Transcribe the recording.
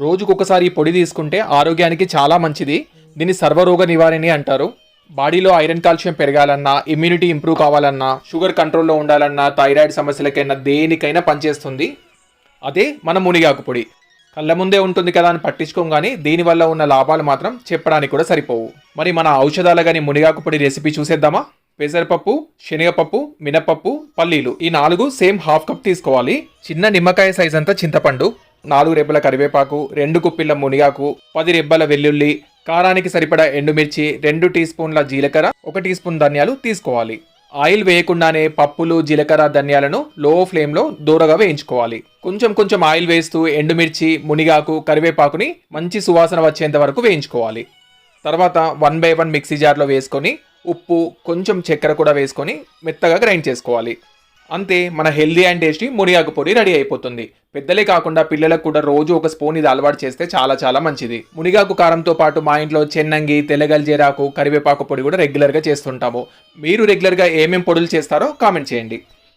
రోజుకొకసారి ఈ పొడి తీసుకుంటే ఆరోగ్యానికి చాలా మంచిది. దీన్ని సర్వరోగ నివారణి అంటారు. బాడీలో ఐరన్ కాల్షియం పెరగాలన్నా ఇమ్యూనిటీ ఇంప్రూవ్ కావాలన్నా షుగర్ కంట్రోల్లో ఉండాలన్నా థైరాయిడ్ సమస్యలకైనా దేనికైనా పనిచేస్తుంది. అదే మన మునిగాకు పొడి. కళ్ళ ముందే ఉంటుంది కదా అని పట్టించుకోం కానీ దీనివల్ల ఉన్న లాభాలు మాత్రం చెప్పడానికి కూడా సరిపోవు. మరి మన ఔషధాల కానీ మునిగాకు పొడి రెసిపీ చూసేద్దామా? పెసరపప్పు శనగపప్పు మినపప్పు పల్లీలు ఈ నాలుగు సేమ్ హాఫ్ కప్ తీసుకోవాలి. చిన్న నిమ్మకాయ సైజ్ అంతా చింతపండు. నాలుగు రెబ్బల కరివేపాకు రెండు కుప్పిళ్ళ మునిగాకు పది రెబ్బల వెల్లుల్లి కారానికి సరిపడా ఎండుమిర్చి రెండు టీ స్పూన్ల జీలకర్ర ఒక టీ స్పూన్ ధనియాలు తీసుకోవాలి. ఆయిల్ వేయకుండానే పప్పులు జీలకర్ర ధనియాలను లో ఫ్లేమ్లో దూరగా వేయించుకోవాలి. కొంచెం కొంచెం ఆయిల్ వేస్తూ ఎండుమిర్చి మునిగాకు కరివేపాకుని మంచి సువాసన వచ్చేంత వరకు వేయించుకోవాలి. తర్వాత వన్ బై వన్ మిక్సీ జార్లో వేసుకొని ఉప్పు కొంచెం చక్కెర కూడా వేసుకొని మెత్తగా గ్రైండ్ చేసుకోవాలి. అంతే మన హెల్దీ అండ్ టేస్టీ మునిగాకు పొడి రెడీ అయిపోతుంది. పెద్దలే కాకుండా పిల్లలకు కూడా రోజు ఒక స్పూన్ ఇది అలవాటు చేస్తే చాలా చాలా మంచిది. మునిగాకు కారంతో పాటు మా ఇంట్లో చెన్నంగి తెల్లగల్జీరాకు కరివేపాకు పొడి కూడా రెగ్యులర్గా చేస్తుంటాము. మీరు రెగ్యులర్గా ఏమేం పొడులు చేస్తారో కామెంట్ చేయండి.